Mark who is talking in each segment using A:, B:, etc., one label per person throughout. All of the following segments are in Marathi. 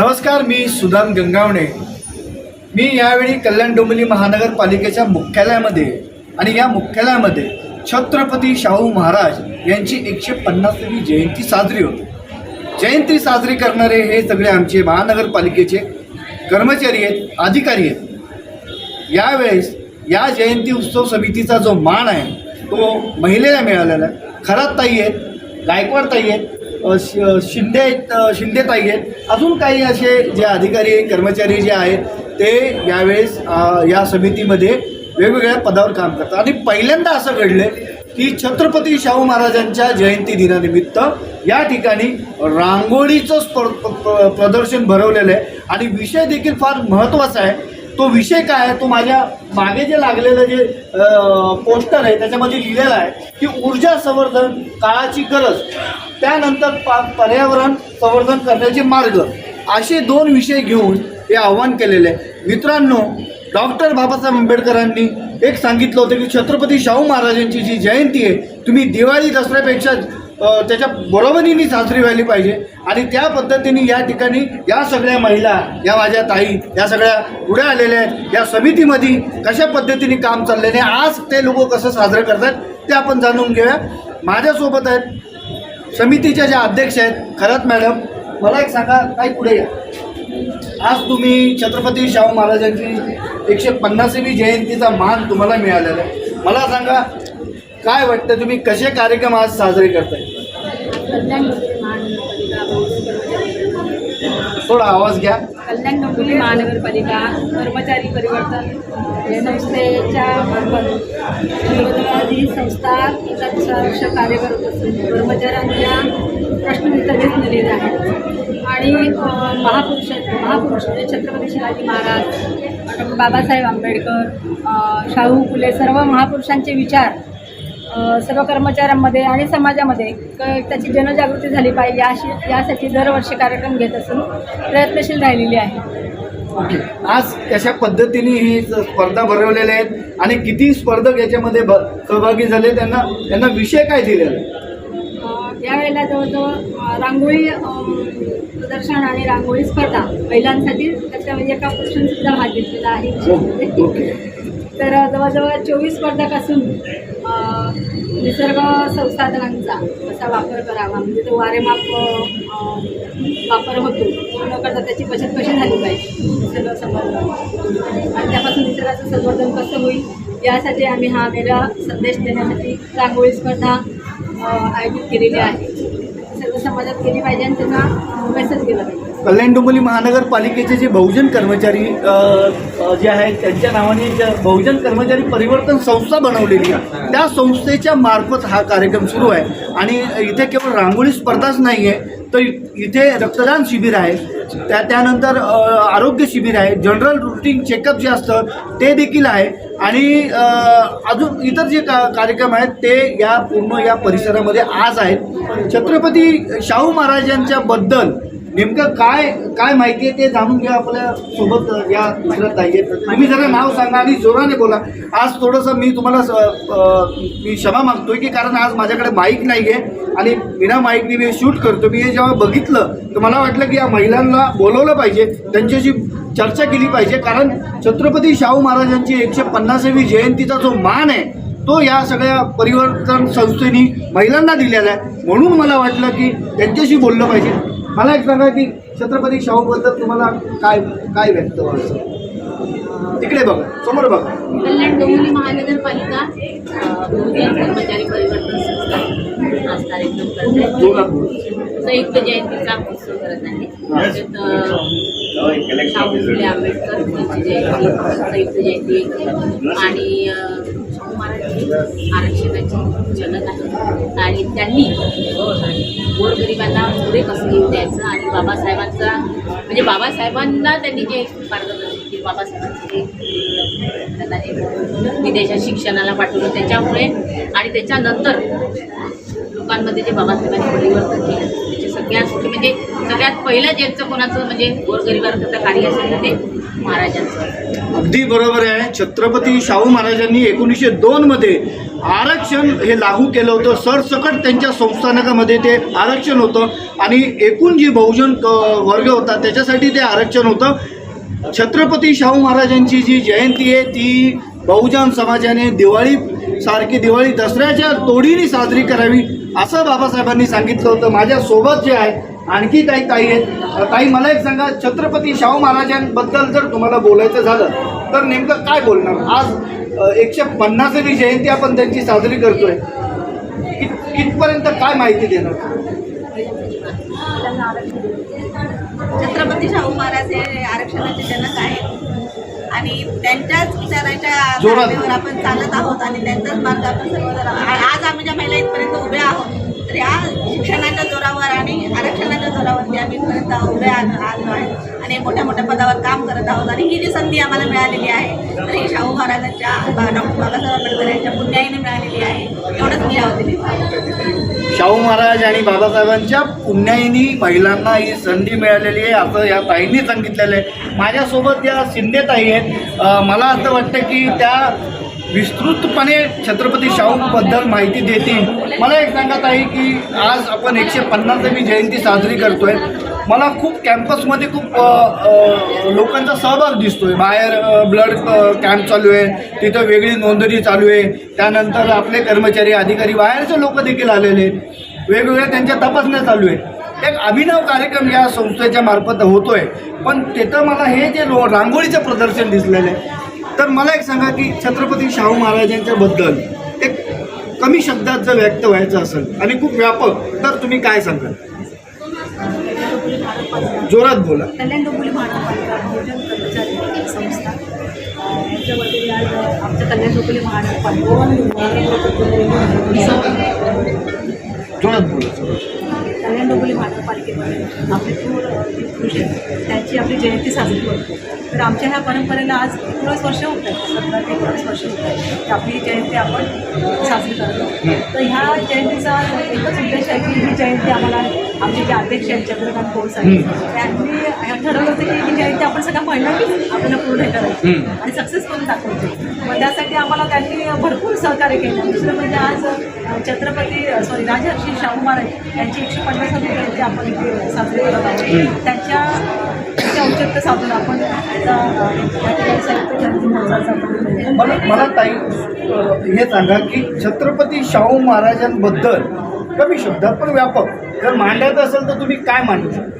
A: नमस्कार मी सुदाम गंगावणे. मी यावेळी कल्याण डोंबिवली महानगरपालिकेच्या मुख्यालयामध्ये आणि या मुख्यालयामध्ये छत्रपती शाहू महाराज यांची एकशे पन्नासावी जयंती साजरी होते. जयंती साजरी करणारे हे सगळे आमचे महानगरपालिकेचे कर्मचारी आहेत अधिकारी आहेत. यावेळेस या जयंती उत्सव समितीचा जो मान आहे तो महिलेला मिळालेला आहे. खरात ताई आहेत गायकवाड ताई आहेत शिंदे शिंदे ताई आहेत अजून काही असे जे अधिकारी कर्मचारी जे आहेत ते यावेळेस या समितीमध्ये वेगवेगळ्या पदावर काम करतात. आणि पहिल्यांदा असं घडलं की छत्रपती शाहू महाराजांच्या जयंती दिनानिमित्त या ठिकाणी रांगोळीचं स्पर प- प्रदर्शन भरवलेलं आहे. आणि विषय देखील फार महत्त्वाचा आहे. तो विषय काय आहे? तो माझ्या मागे जे लागलेलं जे पोस्टर आहे त्याच्यामध्ये लिहिलेलं आहे की ऊर्जा संवर्धन काळाची गरज. त्यानंतर पा पर्यावरण संवर्धन करण्याचे मार्ग. असे दोन विषय घेऊन हे आव्हान केलेले आहे. मित्रांनो डॉक्टर बाबासाहेब आंबेडकरांनी एक सांगितलं होतं की छत्रपती शाहू महाराजांची जी जयंती आहे तुम्ही दिवाळी दसऱ्यापेक्षा त्याच्या बरोबरीने साजरी व्हायली पाहिजे. आणि त्या पद्धतीने या ठिकाणी या सगळ्या महिला या माझ्या ताई या सगळ्या पुढे आलेल्या आहेत या समितीमध्ये कशा पद्धतीने काम चाललेले आहे आज ते लोक कसं साजरं करतात ते आपण जाणून घेऊया. माझ्यासोबत आहेत समितीच्या ज्या अध्यक्ष आहेत खरंच मॅडम मला एक सांगा काय पुढे या. आज तुम्ही छत्रपती शाहू महाराजांची एकशे पन्नासावी जयंतीचा मान तुम्हाला मिळालेला आहे. मला सांगा काय वाटतं तुम्ही कसे कार्यक्रम आज साजरे करताय? थोडा आवाज घ्या.
B: कल्याण डोंबिवली महानगरपालिका कर्मचारी परिवर्तन संस्थेच्या मार्फत जवळजवळ ही संस्था वर्ष कार्य करत असून कर्मचाऱ्यांच्या प्रश्न दिलेले आहेत. आणि महापुरुष महापुरुष म्हणजे छत्रपती शिवाजी महाराज डॉक्टर बाबासाहेब आंबेडकर शाहू फुले सर्व महापुरुषांचे विचार सर्व कर्मचाऱ्यांमध्ये आणि समाजामध्ये क- त्याची जनजागृती झाली पाहिजे याशी यासाठी दरवर्षी कार्यक्रम घेत असून प्रयत्नशील राहिलेली आहे.
A: ओके. आज कशा पद्धतीने ही स्पर्धा भरवलेल्या आहेत आणि किती स्पर्धक याच्यामध्ये सहभागी झाले त्यांना त्यांना विषय काय दिलेला आहे?
B: यावेळेला जवळजवळ रांगोळी प्रदर्शन आणि रांगोळी स्पर्धा महिलांसाठी त्याच्यामध्ये एका पुरुषांसुद्धा भाग घेतलेला आहे.
A: ओके.
B: तर जवळजवळ चोवीस स्पर्धक असून निसर्ग संसाधनांचा कसा वापर करावा. म्हणजे तो वारेमाप वापर होतो. न करता त्याची बचत कशी झाली पाहिजे? निसर्ग संवर्धन. आणि त्यापासून निसर्गाचं संवर्धन कसं होईल? यासाठी आम्ही हा वेगळा संदेश देण्यासाठी रांगोळी स्पर्धा आयोजित केलेली आहे. सर्व समाजात केली पाहिजे आणि त्यांना मेसेज केला पाहिजे.
A: कल्याण डोंबिवली महानगरपालिकेचे जे बहुजन कर्मचारी जे आहेत त्यांच्या नावाने बहुजन कर्मचारी परिवर्तन संस्था बनवलेली आहे त्या संस्थेच्या मार्फत हा कार्यक्रम सुरू आहे. आणि इथे केवळ रांगोळी स्पर्धाच नाही आहे तर इथे रक्तदान शिबिर आहे. त्या त्यानंतर आरोग्य शिबिर आहे. जनरल रुटीन चेकअप जे असतं ते देखील आहे. आणि अजून इतर जे का कार्यक्रम आहेत ते या पूर्ण या परिसरामध्ये आज आहेत. छत्रपती शाहू महाराजांच्या बद्दल नेमकं काय काय माहिती आहे ते जाणून घ्या आपल्यासोबत या दुसऱ्या ताई तुम्ही जरा नाव सांगा आणि जोराने बोला. आज थोडंसं मी तुम्हाला स- मी क्षमा मागतोय की कारण आज माझ्याकडे माईक नाही आहे आणि बिना माईकने मी शूट करतो मी हे जेव्हा बघितलं तर मला वाटलं की या महिलांना बोलवलं पाहिजे त्यांच्याशी चर्चा केली पाहिजे. कारण छत्रपती शाहू महाराजांची एकशे पन्नासावी जयंतीचा जो मान आहे तो या सगळ्या परिवर्तन संस्थेनी महिलांना दिलेला आहे. म्हणून मला वाटलं की त्यांच्याशी बोललं पाहिजे. मला एक सांगा की छत्रपती शाहूबद्दल तुम्हाला काय काय व्यक्त व्हायचं? तिकडे बघा समोर बघा.
C: कल्याण डोंबिवली महानगरपालिका बहुजन कर्मचारी परिवर्तन संस्था आज कार्यक्रम करत आहे.
A: जोरात बोला.
C: संयुक्त जयंतीचा उत्सव करत आहे. त्याच्यात फुले आंबेडकर यांची जयंती संयुक्त जयंती. आणि अ, शाहू महाराज हे आरक्षणाचे जनक आहेत आणि त्यांनी गोरगरिबांना पुढे कसं येऊ द्यायचं आणि बाबासाहेबांचा म्हणजे बाबासाहेबांना त्यांनी जे मार्गदर्शन केलं बाबासाहेबांचे त्यांना विदेशात शिक्षणाला पाठवलं त्याच्यामुळे आणि त्याच्यानंतर लोकांमध्ये जे बाबासाहेबांनी परिवर्तन केलं. त्याचे म्हणजे सगळ्यात पहिलं ज्यांचं कोणाचं म्हणजे गोरगरिबांकरता कार्य असेल तर ते महाराजांचं.
A: अगदी बरोबर आहे. छत्रपती शाहू महाराजांनी एकोणीसशे दोनमध्ये आरक्षण हे लागू केलं होतं. सरसकट त्यांच्या संस्थानकामध्ये ते आरक्षण होतं. आणि एकूण जी बहुजन वर्ग होता त्याच्यासाठी ते आरक्षण होतं. छत्रपती शाहू महाराजांची जी जयंती आहे ती बहुजन समाजाने दिवाळी सारखी दिवाळी दसऱ्याच्या तोडीने साजरी करावी असं बाबासाहेबांनी सांगितलं होतं. माझ्यासोबत जे आहे आणखी काही ताई आहेत. ताई मला एक सांगा छत्रपती शाहू महाराजांबद्दल जर तुम्हाला बोलायचं झालं तर नेमकं काय बोलणार? आज एकशे पन्नासावी जयंती आपण त्यांची साजरी करतोय. कित कितपर्यंत काय माहिती देणार?
D: छत्रपती शाहू महाराज हे आरक्षणाचे जनक आहेत. आणि त्यांच्याच विचाराच्या. धारेवर आपण चालत आहोत आणि त्यांचाच मार्ग आपण सर्वजण आज आम्ही ज्या महिला इथपर्यंत उभ्या आहोत तर या शिक्षणाच्या जोरावर आणि आरक्षणाच्या जोरावरती आम्ही इथपर्यंत उभे आलो आलो मोठ्या मोठ्या पदावर काम करत आहोत आणि ही जी संधी आम्हाला मिळालेली आहे तर ही शाहू महाराजांच्या डॉक्टर बाबासाहेब आंबेडकर यांच्या पुण्याईने मिळालेली आहे एवढंच मी आहोत
A: शाहू महाराज आणि बाबासाहेबांच्या पुण्याईनी महिलांना ही संधी मिळालेली आहे असं या ताईंनी सांगितलेलं आहे. माझ्यासोबत या शिंदे ताई आहेत. मला असं वाटतं की त्या विस्तृतपणे छत्रपती शाहूबद्दल माहिती देतील. मला एक सांगत आहे की आज आपण एकशे पन्नासावी जयंती साजरी करतोय. मला खूप कॅम्पसमध्ये खूप लोकांचा सहभाग दिसतोय. बाहेर ब्लड कॅम्प चालू आहे. तिथं वेगळी नोंदणी चालू आहे. त्यानंतर आपले कर्मचारी अधिकारी बाहेरचे लोक देखील आलेले आहेत. वेगवेगळ्या त्यांच्या तपासण्या चालू आहेत. एक अभिनव कार्यक्रम या संस्थेच्या मार्फत होतोय. पण तिथं मला हे जे लो रांगोळीचं प्रदर्शन दिसलेलं आहे तर मला एक सांगा की छत्रपती शाहू महाराजांच्या बद्दल एक कमी शब्दात जर व्यक्त व्हायचं असेल आणि खूप व्यापक तर तुम्ही काय सांगाल? जोरात बोला.
E: कल्याण डोंबिवली महानगरपालिका भोजन कर्मचारी संस्था. अ, आज आमच्या कल्याण डोंबिवली महानगरपालिका.
A: जोरात बोला
E: कल्याण डोंबिवली महानगरपालिकेमध्ये आपले थोर कृषी त्यांची आपली जयंती साजरी करतो. तर आमच्या ह्या परंपरेला आज एकोणीस वर्ष होत आहेत सतरा ते एकोणीस वर्ष होत आहेत की आपली जयंती आपण साजरी करतो. तर ह्या जयंतीचा एकच उद्देश आहे की ही जयंती आम्हाला आमचे जे अध्यक्ष आहेत चंद्रकांत कोळ साहेब त्यांनी ठरवलं होतं की ही जयंती आपण सगळ्या महिलांनीच आपल्याला पूर्ण करायची आणि सक्सेस करून दाखवायची. मग त्यासाठी आम्हाला त्यांनी भरपूर सहकार्य केलं. दुसरं म्हणजे आज छत्रपती सॉरी राजर्षी शाहू महाराज यांची एकशे पन्नासावी जयंती आपण इथे साजरी करत आहोत. त्यांच्या त्यांच्या औचित्य साधून आपण
A: मला मला ताई हे सांगा की छत्रपती शाहू महाराजांबद्दल कमी शब्दात पण व्यापक. जर मांडायचं असेल तर तुम्ही काय मांडू शकता?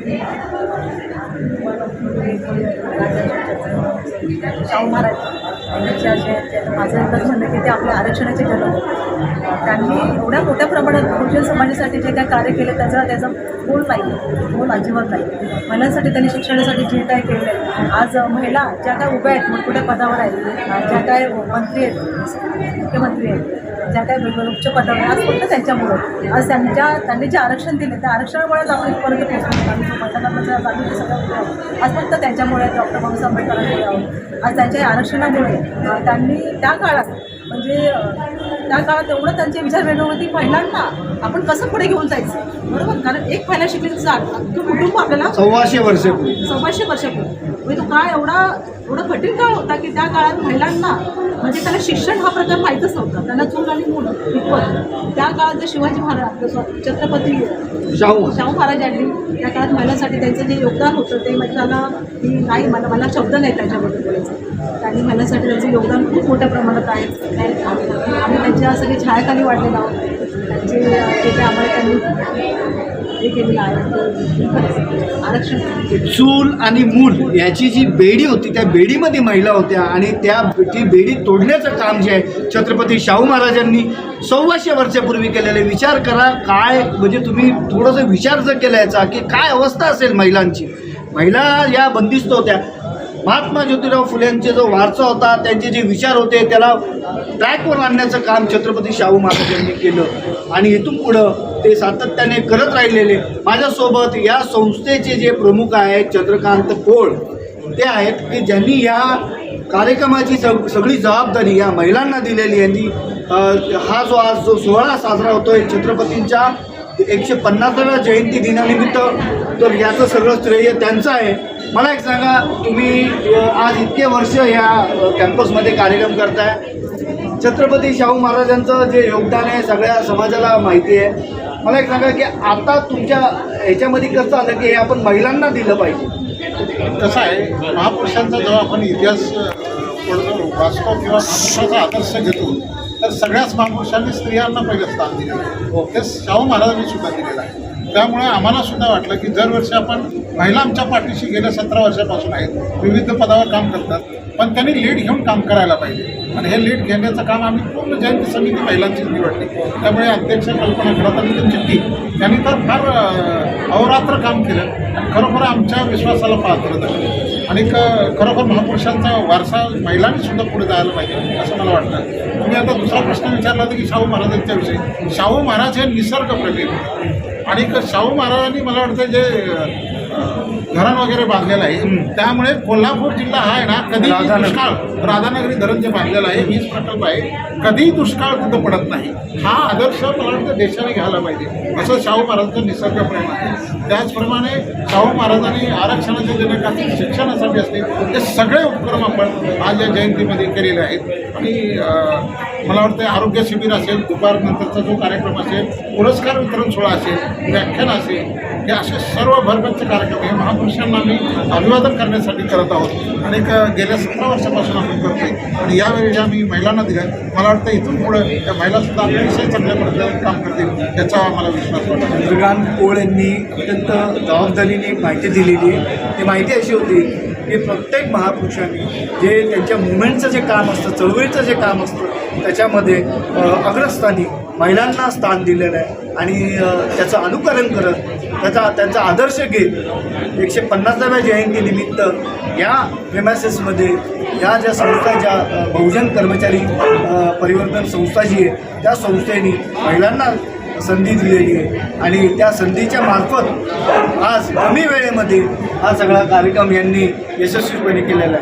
E: शाहू महाराज यांच्या जयंती माझं एकच म्हणणं की ते आपल्या आरक्षणाचे जनक त्यांनी एवढ्या मोठ्या प्रमाणात बहुजन समाजासाठी जे काय कार्य केलं त्याचा त्याचा मोल नाही. मोल अजिबात नाही. महिलांसाठी त्यांनी शिक्षणासाठी जे काय केलं आहे आज महिला ज्या काय उभ्या आहेत मोठमोठ्या पदावर आहेत ज्या काय मंत्री आहेत मुख्यमंत्री आहेत ज्या वेगवेगळ्या उच्च पदावर आज फक्त त्यांच्यामुळे. आज त्यांच्या त्यांनी जे आरक्षण दिले त्या आरक्षणामुळेच आपण इथपर्यंत पोहोचलो. आम्ही जे सगळं. आज फक्त त्यांच्यामुळे डॉक्टर बाबासाहेब आंबेडकरांमुळे आहोत आज त्यांच्या आरक्षणामुळे त्यांनी त्या काळात म्हणजे त्या काळात एवढं त्यांचे विचार वेगळे होते महिलांना आपण कसं पुढे घेऊन जायचं? बरोबर? कारण एक महिला शिकली तर जा- अख्खं कुटुंब आपल्याला
A: सव्वाशे वर्षापूर्वी
E: सव्वाशे वर्षापूर्वी म्हणजे तो काळ एवढा एवढा कठीण काळ होता की त्या काळात महिलांना म्हणजे त्याला शिक्षण हा प्रकार माहीतच नव्हता. त्यांना चूल आणि मूल इतपत त्या काळात जे शिवाजी महाराज छत्रपती
A: शाहू.
E: शाहू महाराज यांनी त्या काळात महिलांसाठी त्यांचं जे योगदान होतं ते म्हणजे मला की नाही मला मला शब्द नाही त्याच्याबद्दल बोलायचं. त्यांनी महिलांसाठी त्यांचं योगदान खूप मोठ्या प्रमाणात आहे. आम्ही त्यांच्या सगळे छायाखाली वाढलेलो आहोत. त्यांचे जे काही आम्हाला त्यांनी
A: चूल आणि मूल याची जी बेडी होती त्या बेडीमध्ये महिला होत्या आणि त्या ती बेडी तोडण्याचं काम जे आहे छत्रपती शाहू महाराजांनी सव्वाशे वर्षापूर्वी केलेले विचार करा काय म्हणजे तुम्ही थोडंसं विचार जर केला याचा की काय अवस्था असेल महिलांची. महिला या बंदिस्त होत्या. महात्मा ज्योतिराव फुलेंचे जो वारसा होता त्यांचे जे विचार होते त्याला ट्रॅकवर आणण्याचं काम छत्रपती शाहू महाराजांनी केलं. आणि इथून पुढं ते सातत्याने करत राहिलेले माझ्यासोबत या संस्थेचे जे प्रमुख आहेत चंद्रकांत पोळ ते आहेत की ज्यांनी या कार्यक्रमाची सग सगळी जबाबदारी या महिलांना दिलेली यांनी हा जो आज जो सोहळा साजरा होतोय छत्रपतींच्या एकशे पन्नासाव्या जयंती दिनानिमित्त तर याचं सगळं श्रेय त्यांचं आहे. मला एक सांगा तुम्ही आज इतके वर्ष या कॅम्पसमध्ये कार्यक्रम करताय. छत्रपती शाहू महाराजांचं जे योगदान आहे सगळ्या समाजाला माहिती आहे. मला एक सांगा की आता तुमच्या ह्याच्यामध्ये कसं आलं की हे आपण महिलांना दिलं पाहिजे?
F: कसं आहे. महापुरुषांचा जेव्हा आपण इतिहास पडतो वाचतो किंवा महापुरुषाचा आदर्श घेतो तर सगळ्याच महापुरुषांनी स्त्रियांना पहिलं स्थान दिलेलं आहे ते शाहू महाराजांनी सुद्धा दिलेलं आहे. त्यामुळे आम्हाला सुद्धा वाटलं की दरवर्षी आपण महिला आमच्या पाठीशी गेल्या सतरा वर्षापासून आहेत. विविध पदावर काम करतात. पण त्यांनी लीड घेऊन काम करायला पाहिजे. आणि हे लीड घेण्याचं काम आम्ही पूर्ण जयंती समिती महिलांचीच निवडली त्यामुळे अध्यक्ष कल्पना खरात आणि त्यांची टीम तर फार अहोरात्र काम केलं. आणि खरोखर आमच्या विश्वासाला पात्र झालं. आणि क- खरोखर महापुरुषांचा वारसा महिलांनी सुद्धा पुढे जायला पाहिजे असं मला वाटतं. तुम्ही आता दुसरा प्रश्न विचारला होता की शाहू महाराजांच्या विषयी. शाहू महाराज हे निसर्गप्रेमी होते. आणि शाहू महाराजांनी मला वाटतं जे धरण वगैरे बांधलेलं आहे. त्यामुळे कोल्हापूर जिल्हा हा आहे ना कधी. दुष्काळ राधानगरी धरण जे बांधलेलं आहे वीज प्रकल्प आहे कधीही दुष्काळ तिथं पडत नाही. हा आदर्श मला वाटतं देशाने घ्यायला पाहिजे. असं शाहू महाराजांचं निसर्गप्रेम आहे. त्याचप्रमाणे शाहू महाराजांनी आरक्षणाचे जे काही काही शिक्षणासाठी असते ते सगळे उपक्रम आपण आज या जयंतीमध्ये केलेले आहेत. आणि मला वाटतं आरोग्य शिबिर असेल दुपारनंतरचा जो कार्यक्रम असेल पुरस्कार वितरण सोहळा असेल व्याख्यान असेल हे असे सर्व भरगच्च कार्यक्रम हे महापुरुषांना आम्ही अभिवादन करण्यासाठी करत आहोत. आणि गेल्या सतरा वर्षापासून आपण करतोय. आणि यावेळी ज्या मी महिलांना दिलं मला वाटतं इथून पुढे त्या महिलासुद्धा अतिशय चांगल्या पद्धतीने काम करतील याचा मला विश्वास वाटतो
A: चंद्रकांत पोळ यांनी अत्यंत जबाबदारीने माहिती दिलेली आहे. ती माहिती अशी होती हे प्रत्येक महापुरुषांनी जे त्यांच्या मुवमेंटचं जे काम असतं चळवळीचं जे काम असतं त्याच्यामध्ये अग्रस्थानी महिलांना स्थान दिलेलं आहे. आणि त्याचं अनुकरण करत त्याचा त्यांचा आदर्श घेत एकशे पन्नासाव्या जयंतीनिमित्त या फेमॅसेसमध्ये या ज्या संस्था ज्या बहुजन कर्मचारी परिवर्तन संस्था जी आहे त्या संस्थेने महिलांना संधी दिलेली आहे. आणि त्या संधीच्या मार्फत आज कमी वेळेमध्ये हा सगळा कार्यक्रम यांनी यशस्वीपणे केलेला आहे.